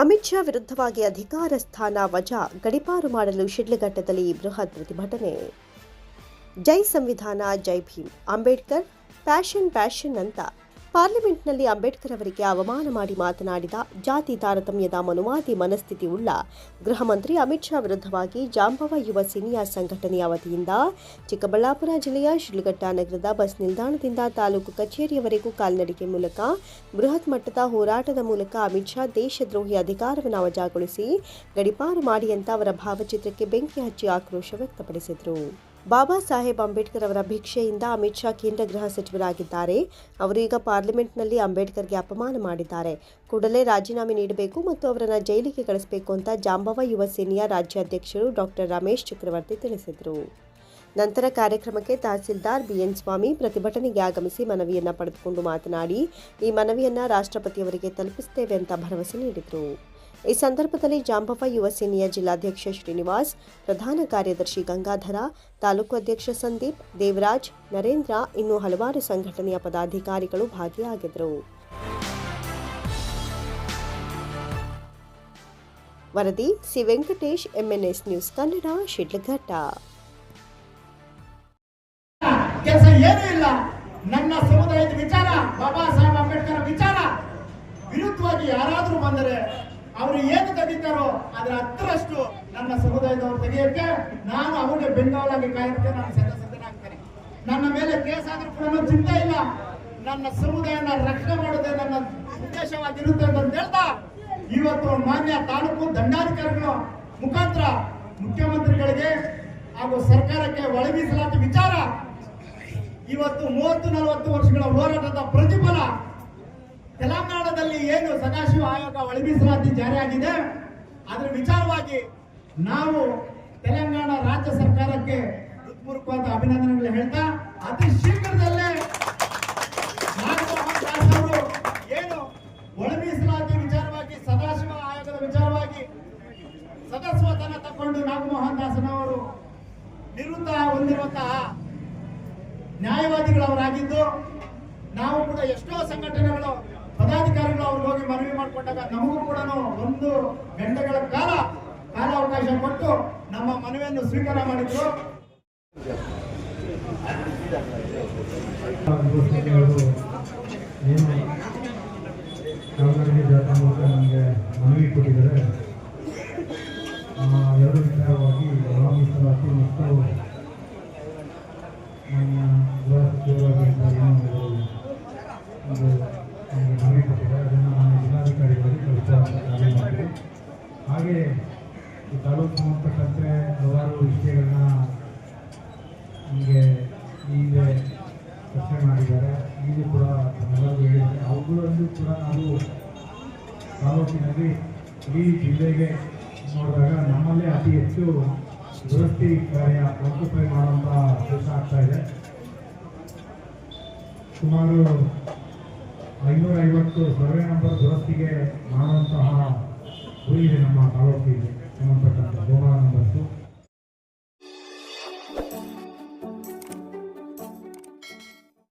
ಅಮಿತ್ ಶಾ ವಿರುದ್ಧವಾಗಿ ಅಧಿಕಾರ ಸ್ಥಾನ ವಜಾ ಗಡಿಪಾರು ಮಾಡಲು ಶಿಡ್ಲಘಟ್ಟದಲ್ಲಿ ಬೃಹತ್ ಪ್ರತಿಭಟನೆ. ಜೈ ಸಂವಿಧಾನ, ಜೈ ಭೀಮ್, ಅಂಬೇಡ್ಕರ್, ಪ್ಯಾಷನ್ ಪ್ಯಾಷನ್ ಅಂತ. ಪಾರ್ಲಿಮೆಂಟ್ನಲ್ಲಿ ಅಂಬೇಡ್ಕರ್ ಅವರಿಗೆ ಅವಮಾನ ಮಾಡಿ ಮಾತನಾಡಿದ ಜಾತಿ ತಾರತಮ್ಯದ ಮನುವಾದಿ ಮನಸ್ಥಿತಿ ಉಳ್ಳ ಗೃಹ ಮಂತ್ರಿ ಅಮಿತ್ ಶಾ ವಿರುದ್ಧವಾಗಿ ಜಾಂಬವ ಯುವ ಸಿನಿಯಾ ಸಂಘಟನೆಯ ವತಿಯಿಂದ ಚಿಕ್ಕಬಳ್ಳಾಪುರ ಜಿಲ್ಲೆಯ ಶಿಡ್ಲಘಟ್ಟ ನಗರದ ಬಸ್ ನಿಲ್ದಾಣದಿಂದ ತಾಲೂಕು ಕಚೇರಿಯವರೆಗೂ ಕಾಲ್ನಡಿಗೆ ಮೂಲಕ ಬೃಹತ್ ಮಟ್ಟದ ಹೋರಾಟದ ಮೂಲಕ ಅಮಿತ್ ಶಾ ದೇಶದ್ರೋಹಿ ಅಧಿಕಾರವನ್ನು ವಜಾಗೊಳಿಸಿ ಗಡಿಪಾರು ಮಾಡಿ ಅಂತ ಅವರ ಭಾವಚಿತ್ರಕ್ಕೆ ಬೆಂಕಿ ಹಚ್ಚಿ ಆಕ್ರೋಶ ವ್ಯಕ್ತಪಡಿಸಿದರು. ಬಾಬಾ ಸಾಹೇಬ್ ಅಂಬೇಡ್ಕರ್ ಅವರ ಭಿಕ್ಷೆಯಿಂದ ಅಮಿತ್ ಶಾ ಕೇಂದ್ರ ಗೃಹ ಸಚಿವರಾಗಿದ್ದಾರೆ. ಅವರು ಈಗ ಪಾರ್ಲಿಮೆಂಟ್ನಲ್ಲಿ ಅಂಬೇಡ್ಕರ್ಗೆ ಅಪಮಾನ ಮಾಡಿದ್ದಾರೆ. ಕೂಡಲೇ ರಾಜೀನಾಮೆ ನೀಡಬೇಕು ಮತ್ತು ಅವರನ್ನು ಜೈಲಿಗೆ ಕಳಿಸಬೇಕು ಅಂತ ಜಾಂಬವ ಯುವ ಸೇನೆಯ ರಾಜ್ಯಾಧ್ಯಕ್ಷರು ಡಾಕ್ಟರ್ ರಮೇಶ್ ಚಕ್ರವರ್ತಿ ತಿಳಿಸಿದರು. ನಂತರ ಕಾರ್ಯಕ್ರಮಕ್ಕೆ ತಹಸೀಲ್ದಾರ್ ಬಿಎನ್ ಸ್ವಾಮಿ ಪ್ರತಿಭಟನೆಗೆ ಆಗಮಿಸಿ ಮನವಿಯನ್ನು ಪಡೆದುಕೊಂಡು ಮಾತನಾಡಿ, ಈ ಮನವಿಯನ್ನು ರಾಷ್ಟ್ರಪತಿಯವರಿಗೆ ತಲುಪಿಸುತ್ತೇವೆ ಅಂತ ಭರವಸೆ ನೀಡಿದರು. ಈ ಸಂದರ್ಭದಲ್ಲಿ ಜಾಂಬವ ಯುವ ಸೇನೆಯ ಜಿಲ್ಲಾಧ್ಯಕ್ಷ ಶ್ರೀನಿವಾಸ್, ಪ್ರಧಾನ ಕಾರ್ಯದರ್ಶಿ ಗಂಗಾಧರ, ತಾಲೂಕು ಅಧ್ಯಕ್ಷ ಸಂದೀಪ್, ದೇವರಾಜ್, ನರೇಂದ್ರ, ಇನ್ನೂ ಹಲವಾರು ಸಂಘಟನೆಯ ಪದಾಧಿಕಾರಿಗಳು ಭಾಗಿಯಾಗಿದ್ದರು. ವರದಿ, C. Venkatesh MNS news Kannada Shidlaghatta. ಕೆಲಸ ಏನೂ ಇಲ್ಲ. ನನ್ನ ಸಮುದಾಯದ ವಿಚಾರ, ಬಾಬಾ ಸಾಹೇಬ್ ಅಂಬೇಡ್ಕರ್ ವಿಚಾರ. ವಿರುದ್ಧವಾಗಿ ಯಾರಾದರೂ ಬಂದರೆ ಅವರು ಏನು ತೆಗಿತಾರೋ ಅದರ ಹತ್ತರಷ್ಟು ನನ್ನ ಸಮುದಾಯದವರು ತೆಗೆಯಕ್ಕೆ ನಾನು ಅವ್ರಿಗೆ ಬೆಂಗಾವಲಾಗಿ ಕಾಯುತ್ತೆ ನಾನು ಸದಸ್ಯನಾಗ್ತೇನೆ ನನ್ನ ಮೇಲೆ ಕೇಸ್ ಆದ್ರೂ ಕೂಡ ಚಿಂತೆ ಇಲ್ಲ. ನನ್ನ ಸಮುದಾಯನ ರಕ್ಷಣೆ ಮಾಡೋದೇ ನನ್ನ ಉದ್ದೇಶವಾಗಿರುತ್ತೆ ಅಂತ ಹೇಳ್ತಾ, ಇವತ್ತು ಮಾನ್ಯ ತಾಲೂಕು ದಂಡಾಧಿಕಾರಿಗಳ ಮುಖಾಂತರ ಮುಖ್ಯಮಂತ್ರಿಗಳಿಗೆ ಹಾಗೂ ಸರ್ಕಾರಕ್ಕೆ ಒಳ ಮೀಸಲಾತಿ ವಿಚಾರ, ಇವತ್ತು ಮೂವತ್ತು ನಲವತ್ತು ವರ್ಷಗಳ ಹೋರಾಟದ ಪ್ರತಿಫಲ ತೆಲಂಗಾಣದಲ್ಲಿ ಏನು ಸದಾಶಿವ ಆಯೋಗ ಒಳ ಮೀಸಲಾತಿ ಜಾರಿಯಾಗಿದೆ, ಅದರ ವಿಚಾರವಾಗಿ ನಾವು ತೆಲಂಗಾಣ ರಾಜ್ಯ ಸರ್ಕಾರಕ್ಕೆ ಹೃತ್ಪೂರ್ವಕವಾದ ಅಭಿನಂದನೆಗಳು ಹೇಳ್ತಾ, ಅತಿ ಶೀಘ್ರದಲ್ಲೇ ಅವರು ಏನು ಒಳ ಮೀಸಲಾತಿ ವಿಚಾರವಾಗಿ, ಸದಾಶಿವ ಆಯೋಗದ ವಿಚಾರವಾಗಿ ಸದಸ್ಯತನ ತಕೊಂಡು ನಾಗಮೋಹನ್ ದಾಸನವರು ನಿವೃತ್ತ ಹೊಂದಿರುವಂತಹ ನ್ಯಾಯವಾದಿಗಳವರಾಗಿದ್ದು, ನಾವು ಕೂಡ ಎಷ್ಟೋ ಸಂಘಟನೆಗಳು ಪದಾಧಿಕಾರಿಗಳು ಅವ್ರಿಗೆ ಹೋಗಿ ಮನವಿ ಮಾಡಿಕೊಂಡಾಗ ನಮಗೂ ಕೂಡ ಒಂದು ಗಂಟೆಗಳ ಕಾಲ ಕಾಲಾವಕಾಶ ಕೊಟ್ಟು ನಮ್ಮ ಮನವಿಯನ್ನು ಸ್ವೀಕಾರ ಮಾಡಿದ್ರು. ಹಾಗೆ ಈ ತಾಲೂಕು ಸಂಬಂಧಪಟ್ಟಂತೆ ಹಲವಾರು ವಿಷಯಗಳನ್ನ ನಮಗೆ ಹಿಂದೆ ಚರ್ಚೆ ಮಾಡಿದ್ದಾರೆ. ಇದು ಕೂಡ ಹಲವಾರು ಹೇಳಿದ್ದಾರೆ. ಅವುಗಳಲ್ಲೂ ಕೂಡ ನಾವು ತಾಲೂಕಿನಲ್ಲಿ ಇಡೀ ಜಿಲ್ಲೆಗೆ ನೋಡಿದಾಗ ನಮ್ಮಲ್ಲೇ ಅತಿ ಹೆಚ್ಚು ದುರಸ್ತಿ ಕಾರ್ಯ ಆಕ್ಯುಪೈ ಮಾಡುವಂಥ ಕೆಲಸ ಆಗ್ತಾ ಇದೆ. ಸುಮಾರು ಐನೂರ ಐವತ್ತು ಸರ್ವೆ ನಂಬರ್ ದುರಸ್ತಿಗೆ ಮಾಡುವಂತಹ ಗುರಿ ಇದೆ ನಮ್ಮ ತಾಲೂಕಿಗೆ